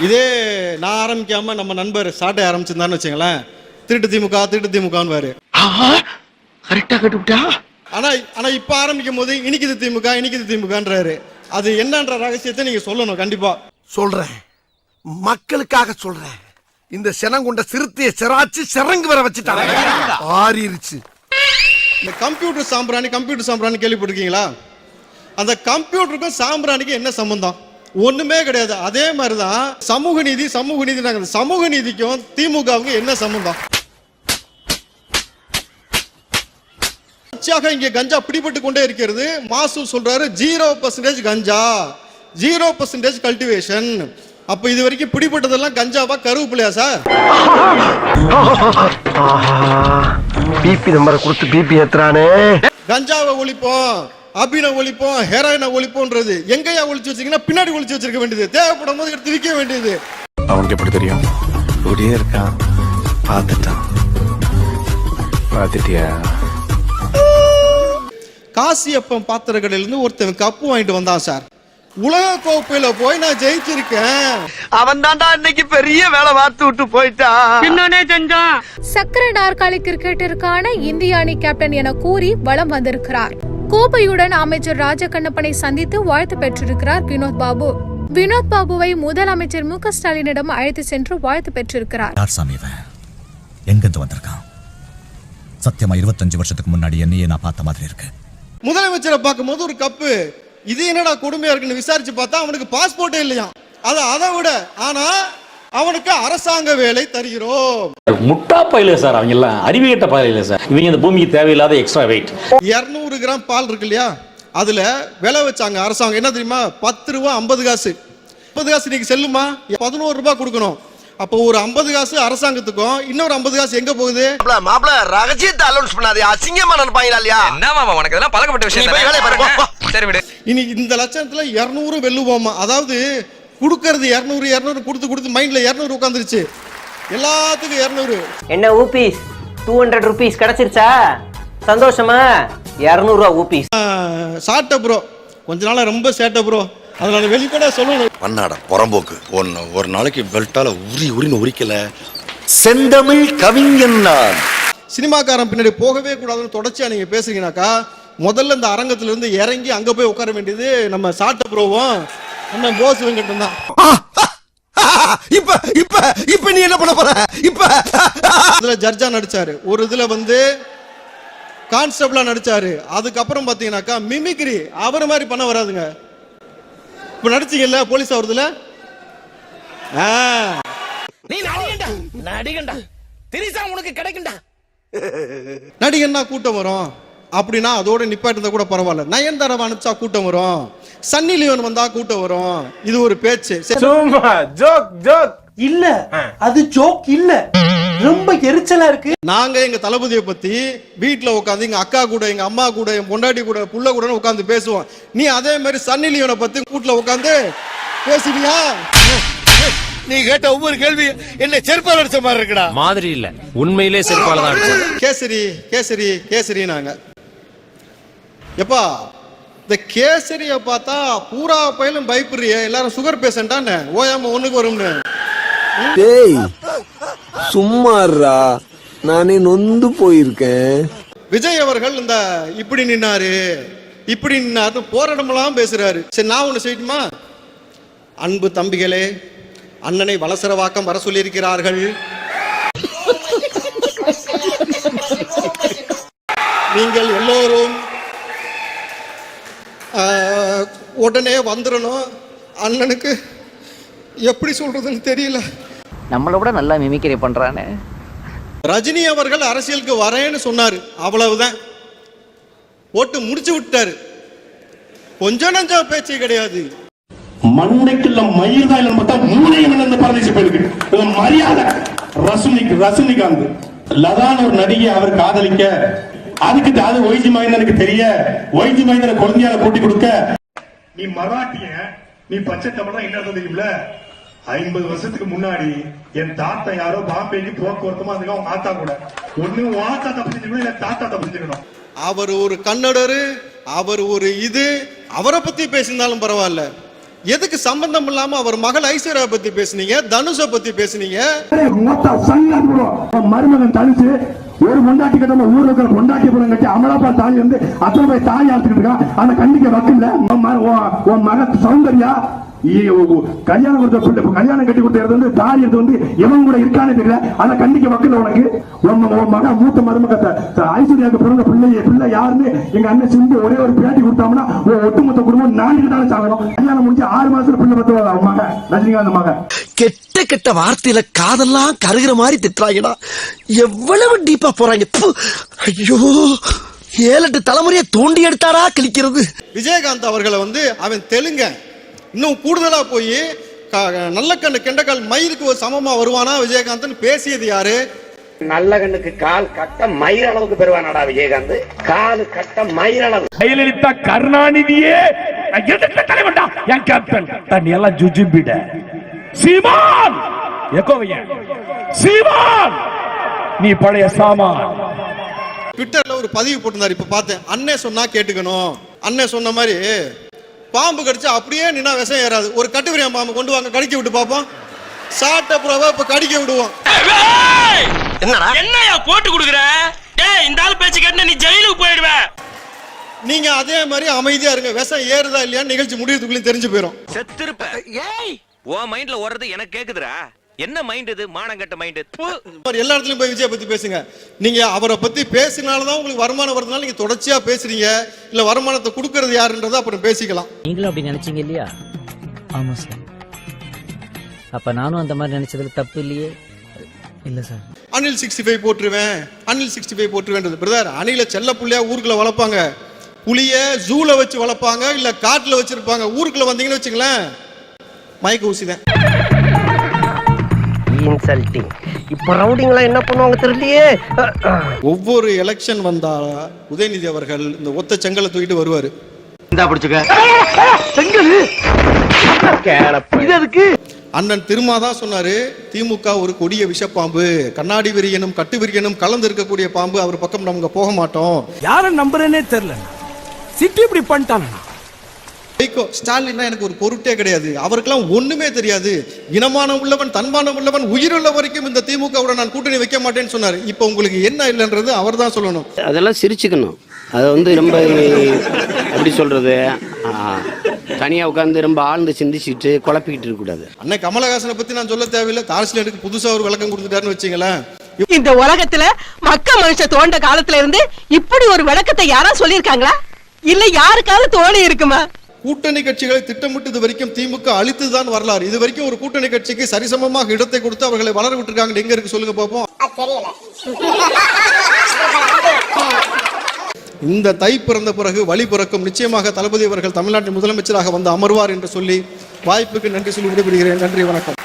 இதே நான் ஆரம்பிக்காம நம்ம நண்பர் சாட்டை ஆரம்பிச்சிருந்தான்னு வச்சுங்களேன். திருட்டு திமுக திருட்டு திமுகன்னு கரெக்டா கட்டுவிட்டா? ஆனா ஆனா இப்ப ஆரம்பிக்கும் போது இனிக்குது திமுக இனிக்குது திமுகன்றாரு. அது என்னன்ற ரகசியத்தை நீங்க சொல்லணும் கண்டிப்பா. சொல்றேன். மக்களுக்காக சொல்றேன். இந்த செனங்குண்ட சிறுத்தைய சிராச்சு சிறங்கு வர வச்சுட்டாங்க. ஆறிருச்சு. இந்த கம்ப்யூட்டர் சாம்பிராணி கம்ப்யூட்டர் சாம்பிராணி கேள்விப்பட்டிருக்கீங்களா? அந்த கம்ப்யூட்டருக்கும் சாம்பிராணிக்கும் என்ன சம்பந்தம்? ஒண்ணுமே கிடையாது. அதே மாதிரி தான் சமூக நீதி சமூக நீதி நாங்கள் சமூக நீதிக்கும் திமுகவுக்கும் என்ன சம்பந்தம்? தொடர்ச்சியாக இங்கே கஞ்சா பிடிபட்டு கொண்டே இருக்கிறது. மாசு சொல்றாரு ஜீரோ பர்சன்டேஜ் கஞ்சா. ஜீரோ பர்சன்டேஜ் கல்டிவேஷன் அப்ப இது வரைக்கும் பிடிபட்டதெல்லாம் கஞ்சாவா கருவேப்பிலையா சார்? பிபி நம்பரை கொடுத்து பிபி ஏத்துறானே. கஞ்சாவை ஒழிப்போம். அபினை ஒழிப்போம் ஹெராயினை ஒழிப்போன்றது. எங்கேயா ஒழிச்சு வச்சீங்கன்னா பின்னாடி ஒழிச்சு வச்சிருக்க வேண்டியது. தேவைப்படும் போது எடுத்து விற்க வேண்டியது. அவனுக்கு எப்படி தெரியும்? கூடயே இருக்கான். பார்த்துட்டான். பார்த்துட்டியா? காசியப்பம் பாத்திர கடையிலிருந்து ஒருத்தன் கப்பு வாங்கிட்டு வந்தான் சார். உலக கோப்பையில போய் நான் ஜெயிச்சிருக்கேன். அவன் தான்டா இன்னைக்கு பெரிய வேலை பார்த்து விட்டு போயிட்டான். சக்கர நாற்காலி கிரிக்கெட்டிற்கான இந்திய அணி கேப்டன் என கூறி வலம் வந்திருக்கிறார். கோப்பையுடன் அமைச்சர் ராஜகண்ணப்பனை சந்தித்து வாழ்த்து பெற்றிருக்கிறார் வினோத் பாபு. வினோத் பாபுவை முதலமைச்சர் மு க ஸ்டாலினிடம் அழைத்து சென்று வாழ்த்து பெற்றிருக்கிறார். யார் சாமி இவன்? எங்கிருந்து வந்திருக்கான்? சத்தியமா இருபத்தஞ்சு வருஷத்துக்கு முன்னாடி என்னையே நான் பார்த்த மாதிரி இருக்கு. முதலமைச்சரை பார்க்கும்போது ஒரு கப்பு இது என்னடா கொடுமையா இருக்குன்னு விசாரிச்சு பார்த்தா அவனுக்கு பாஸ்போர்ட்டே இல்லையா அது அதை விட ஆனா அவனுக்கு அரசாங்க வேலை தருகிறோம். முட்டா பயில சார் அவங்க எல்லாம் அறிவியட்ட பயில சார். இவங்க இந்த பூமிக்கு தேவையில்லாத எக்ஸ்ட்ரா வெயிட் இருநூறு கிராம் பால் இருக்கு இல்லையா? அதுல விலை வச்சாங்க அரசாங்கம். என்ன தெரியுமா? பத்து ரூபா ஐம்பது காசு. ஐம்பது காசு இன்னைக்கு செல்லுமா? பதினோரு ரூபாய் கொடுக்கணும். அப்போ ஒரு ஐம்பது காசு அரசாங்கத்துக்கும் இன்னொரு ஐம்பது காசு எங்க போகுது? மாப்பிள ரகசியத்தை அலௌன்ஸ் பண்ணாதே. அசிங்கமா நினைப்பாங்களா இல்லையா? என்ன மாமா உனக்கு இதெல்லாம் பழக்கப்பட்ட விஷயம்? சரி விடு. இன்னைக்கு இந்த லட்சத்துல இருநூறு வெல்லுவோமா அதாவது கொடுக்கறது இருநூறு இருநூறு கொடுத்து கொடுத்து மைண்ட்ல இருநூறு உட்காந்துருச்சு எல்லாத்துக்கும் இருநூறு. என்ன ஊபீஸ்? டூ ஹண்ட்ரட் ருபீஸ் கிடைச்சிருச்சா? சந்தோஷமா? இரநூறுவா ஊபீஸ். சாட்ட ப்ரோ கொஞ்ச நாளா ரொம்ப சேட்ட ப்ரோ அதனால வெளிப்பட சொல்லணும். பண்ணாட புறம்போக்கு. ஒன்னு ஒரு நாளைக்கு பெல்ட்டால உரி உரின்னு உரிக்கல. செந்தமிழ் கவிஞன் நான். சினிமாக்காரன் பின்னாடி போகவே கூடாதுன்னு தொடர்ச்சியா நீங்க பேசுறீங்கனாக்கா முதல்ல இந்த அரங்கத்துல இருந்து இறங்கி அங்க போய் உட்கார வேண்டியது நம்ம சாட்ட ப்ரோவும் நம்ம போஸ் வெங்கட்டும் தான் இப்ப இப்ப இப்ப நீ என்ன பண்ண போற? இப்ப இதுல ஜட்ஜா நடிச்சாரு. ஒரு இதுல வந்து கான்ஸ்டபிளா நடிச்சாரு. அதுக்கப்புறம் பாத்தீங்கன்னாக்கா மிமிக்ரி அவர் மாதிரி பண்ண வராதுங்க. இப்ப நடிச்சீங்கல்ல போலீஸ் அவர்துல ஆ. நீ நடிகண்டா நடிகண்டா திரிசா உனக்கு கிடைக்கும்டா. நடிகன்னா கூட்டம் வரும். அப்படின்னா அதோட நிப்பாட்டிருந்தா கூட பரவாயில்ல. நயன்தாரா அனுப்பிச்சா கூட்டம் வரும். சன்னி லியோன் வந்தா கூட்டம் வரும். இது ஒரு பேச்சு. Joke joke. இல்ல. அது ஜோக் இல்ல. ரொம்ப எரிச்சலா இருக்கு. நாங்க எங்க தளபதியை பத்தி வீட்ல உட்காந்து எங்க அக்கா கூட எங்க அம்மா கூட என் பொண்டாட்டி கூட புள்ள கூட உட்காந்து பேசுவோம். நீ அதே மாதிரி சன்னி லியோனை பத்தி வீட்ல உட்காந்து பேசுவியா? நீ கேட்ட ஒவ்வொரு கேள்வி என்ன செருப்பால் அடிச்ச மாதிரி இருக்குடா. மாதிரி இல்ல. உண்மையிலே செருப்பால தான் கேசரி கேசரி கேசரி நாங்க. எப்பா இந்த கேசரிய பார்த்தா பூரா பயிலும் பயப்படுறிய எல்லாரும் சுகர் பேஷண்டான்னு ஓயாம ஒண்ணுக்கு வரும்னு. டேய் சும்மாறா நானே நொந்து போயிருக்கேன். விஜய் அவர்கள் இந்த இப்படி நின்னாரு இப்படி நின்னாரு போற இடமெல்லாம் பேசுறாரு. சரி நான் ஒண்ணு செய்யட்டுமா? அன்பு தம்பிகளே அண்ணனை வலசரவாக்கம் வர சொல்லியிருக்கிறார்கள். நீங்கள் எல்லோரும் உடனே வந்துடணும். அண்ணனுக்கு எப்படி சொல்றதுன்னு தெரியல. நம்மளை விட நல்லா மிமிக்கிரி பண்றானே. ரஜினி அவர்கள் அரசியலுக்கு வரேன்னு சொன்னாரு. அவ்வளவுதான். ஓட்டு முடிச்சு விட்டாரு. கொஞ்சம் நஞ்சம் பேச்சு கிடையாது. மண்டைக்குள்ள மயில் தான் இல்லைன்னு பார்த்தா மூளையும் இந்த பரதேசி போயிருக்கு. மரியாதை. ரசுனிக் ரசுனிகாந்த் லதான் ஒரு நடிகை அவர் காதலிக்க. அதுக்கு அது ஒய்ஜி மைந்தனுக்கு தெரிய. ஒய்ஜி மைந்தனை குழந்தையால கூட்டி கொடுக்க. நீ மராட்டிய நீ பச்சை தமிழ் என்ன தெரியுமில ஐம்பது வருஷத்துக்கு முன்னாடி என் தாத்தா யாரோ பாம்பேக்கு போக்குவரத்துமா அதுக்கு அவங்க ஆத்தா கூட. ஒண்ணு ஆத்தா தப்பு செஞ்சுக்கணும் இல்ல தாத்தா தப்பு செஞ்சுக்கணும் அவர் ஒரு கன்னடரு அவர் ஒரு இது அவரை பத்தி பேசியிருந்தாலும் பரவாயில்ல. எதுக்கு சம்பந்தம் இல்லாம அவர் மகள் ஐஸ்வர்யா பத்தி பேசுனீங்க தனுஷை பத்தி பேசுனீங்க? மருமகன் தனிச்சு ஒரு பொண்டாட்டி கட்ட ஊர்ல இருக்கிற பொண்டாட்டி படம் கட்டி அமலாப்பா தாலி வந்து அத்தனை போய் தாலி அழைச்சிட்டு இருக்கான். ஆனா கண்டிக்க வக்கில்ல. உன் ம- உன் மக சௌந்தர்யா கல்யாணம் கொடுத்த பிள்ளை கல்யாணம் கட்டி கொடுத்தது வந்து தாலி எடுத்து வந்து எவன் கூட இருக்கானே தெரியல. ஆனா கண்டிக்க வக்கில்ல உனக்கு. உன் ம- உன் மக மூத்த மருமக ஐஸ்வர்யாவுக்கு பிறந்த பிள்ளை பிள்ளை யாருன்னு எங்க அண்ணன் சிந்து ஒரே ஒரு பேட்டி கொடுத்தாங்கன்னா ஒட்டுமொத்த குடும்பம் நான்கு தானே சாகணும். கல்யாணம் முடிஞ்சு ஆறு மாசத்துல பிள்ளை பத்து அவன் மக ரஜினிகாந்த் மக கெட்ட கெட்ட வார்த்தையில காதெல்லாம் கருகிற மாதிரி திட்டுறாங்கடா. எவ்வளவு டீப்பா போறாங்க. ஐயோ ஏழு எட்டு தலைமுறையை தோண்டி எடுத்தாரா கிழிக்கிறது. விஜயகாந்த் அவர்களை வந்து அவன் தெலுங்க இன்னும் கூடுதலா போய் நல்ல கண்ணு கெண்டக்கால் மயிருக்கு ஒரு சமமா வருவானா விஜயகாந்த்னு பேசியது யாரு? நல்ல கண்ணுக்கு கால் கட்ட மயிர் அளவுக்கு பெறுவானடா விஜயகாந்த். கால் கட்ட மயிர் அளவு. ஜெயலலிதா கருணாநிதியே தலைவன்டா என் கேப்டன் தண்ணி எல்லாம் ஜுஜுபிட சீமான் எக்கோவைய சீமான்! நீ பழைய சாமான். ட்விட்டர்ல ஒரு பதிவு போட்டிருந்தாரு இப்ப பார்த்தேன். அண்ணே சொன்னா கேட்டுக்கணும். அண்ணே சொன்ன மாதிரி பாம்பு கடிச்சா அப்படியே நின்னா விஷம் ஏறாது. ஒரு கட்டுவிரியம் பாம்பு கொண்டு வாங்க கடிக்க விட்டு பார்ப்போம் சாட்ட புறாவை இப்ப கடிக்க விடுவோம். என்னடா? என்னையா போட்டு கொடுக்குற? டேய் இந்த ஆள் பேச்சு கேட்டு நீ ஜெயிலுக்கு போயிடுவ. நீங்க அதே மாதிரி அமைதியா இருங்க. விஷம் ஏறுதா இல்லையா நிகழ்ச்சி முடியறதுக்குள்ளேயும் தெரிஞ்சு போயிடும் செத்திருப்ப. ஏய்! உன் மைண்ட்ல ஓடுறது எனக்கு கேக்குதுடா. என்ன மைண்ட் இது? மானங்கட்ட மைண்ட் எல்லா இடத்துலயும் போய் விஜய் பத்தி பேசுங்க. நீங்க அவரை பத்தி பேசினாலதான் உங்களுக்கு வருமானம் வருதுனால நீங்க தொடர்ச்சியா பேசுறீங்க. இல்ல வருமானத்தை கொடுக்கறது யாருன்றதை அப்புறம் பேசிக்கலாம். நீங்களும் அப்படி நினைச்சீங்க இல்லையா? ஆமா சார். அப்ப நானும் அந்த மாதிரி நினைச்சதுல தப்பு இல்லையே? இல்ல சார். அனில் சிக்ஸ்டி ஃபைவ் போட்டுருவேன். அனில் சிக்ஸ்டி ஃபைவ் போட்டுருவேன்றது. பிரதர் அணில செல்ல புள்ளையா ஊருக்குள்ள வளர்ப்பாங்க. புளிய ஜூல வச்சு வளர்ப்பாங்க இல்ல காட்டுல வச்சிருப்பாங்க. ஊருக்குள்ள வந்தீங்கன்னு வச்சுங்களேன் மயக்க ஊசி தான் இன்சல்ட்டிங் இப்ப ரவுடிங்களா என்ன பண்ணுவாங்க தெரியலையே? ஒவ்வொரு எலெக்ஷன் வந்தா உதயநிதி அவர்கள் இந்த ஒத்த செங்கலை தூக்கிட்டு வருவாரு. இந்தா பிடிச்சுக்க. இது எதுக்கு? அண்ணன் திருமா தான் சொன்னாரு திமுக ஒரு கொடிய விஷப்பாம்பு. கண்ணாடி விரியனும் கட்டு விரியனும் கலந்து இருக்கக்கூடிய பாம்பு. அவர் பக்கம் நம்ம போக மாட்டோம். யார நம்புறேனே தெரியல. சிட்டி இப்படி பண்ணிட்டானா வைகோ ஸ்டாலின் எனக்கு ஒரு பொருட்டே கிடையாது. அவருக்கெல்லாம் ஒண்ணுமே தெரியாது. இனமானம் உள்ளவன் தன்மானம் உள்ளவன் உயிருள்ள வரைக்கும் இந்த திமுகவுடன் நான் கூட்டணி வைக்க மாட்டேன்னு சொன்னாரு. இப்போ உங்களுக்கு என்ன இல்லைன்றது அவர் தான் சொல்லணும். அதெல்லாம் சிரிச்சுக்கணும். அதை வந்து ரொம்ப எப்படி சொல்றது? தனியாக உட்காந்து ரொம்ப ஆழ்ந்து சிந்திச்சுட்டு குழப்பிக்கிட்டு இருக்கக்கூடாது அண்ணன் கமலஹாசனை பத்தி நான் சொல்ல தேவையில்லை. தாரசிலேட்டுக்கு புதுசா ஒரு விளக்கம் கொடுத்துட்டாருன்னு வச்சுங்களேன். இந்த உலகத்துல மக்க மனுஷ தோண்ட காலத்துல இருந்து இப்படி ஒரு விளக்கத்தை யாரா சொல்லிருக்காங்களா இல்ல யாருக்காவது தோணி இருக்குமா? கூட்டணி கட்சிகளை திட்டமிட்டு இது வரைக்கும் திமுக அழித்துதான் வரலாறு. இது வரைக்கும் ஒரு கூட்டணி கட்சிக்கு சரிசமமாக இடத்தை கொடுத்து அவர்களை வளர விட்டுருக்காங்க. எங்க இருக்கு சொல்லுங்க பார்ப்போம் இந்த தை பிறந்த பிறகு வழி பிறக்கும். நிச்சயமாக தளபதி அவர்கள் தமிழ்நாட்டின் முதலமைச்சராக வந்து அமர்வார் என்று சொல்லி வாய்ப்புக்கு நன்றி சொல்லி விடைபெறுகிறேன். நன்றி வணக்கம்.